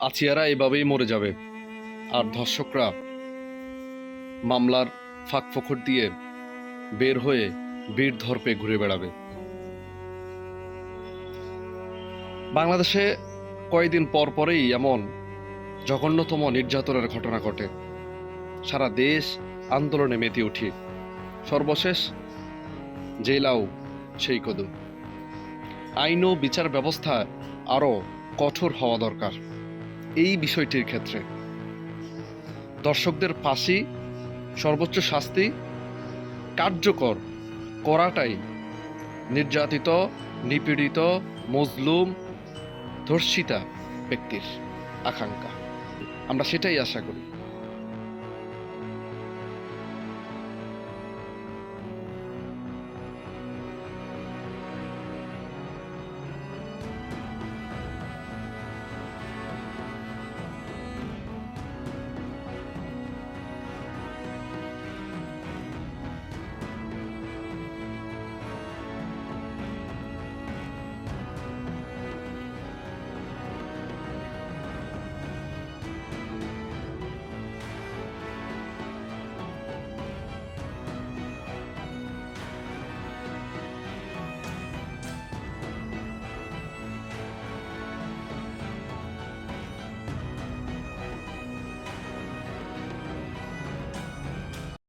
আচিয়ারা এভাবেই মরে যাবে। আর ধর্ষকরা মামলার ফাঁক দিয়ে বের হয়ে বীর ধর্পে ঘুরে বেড়াবে। বাংলাদেশে কয়েকদিন পর পরেই এমন জঘন্যতম নির্যাতনের ঘটনা ঘটে। সারা দেশ আন্দোলনে মেতে উঠি। সর্বশেষ জেলাও সেই কদম। আইন ও বিচার ব্যবস্থা আরও কঠোর হওয়া দরকার। এই বিষয়টির ক্ষেত্রে। দর্শকদের ফাঁসি, সর্বোচ্চ শাস্তি কার্যকর করাটাই নির্যাতিত, নিপীড়িত, মজলুম, ধর্ষিতা ব্যক্তির আকাঙ্ক্ষা। আমরা সেটাই আশা করি।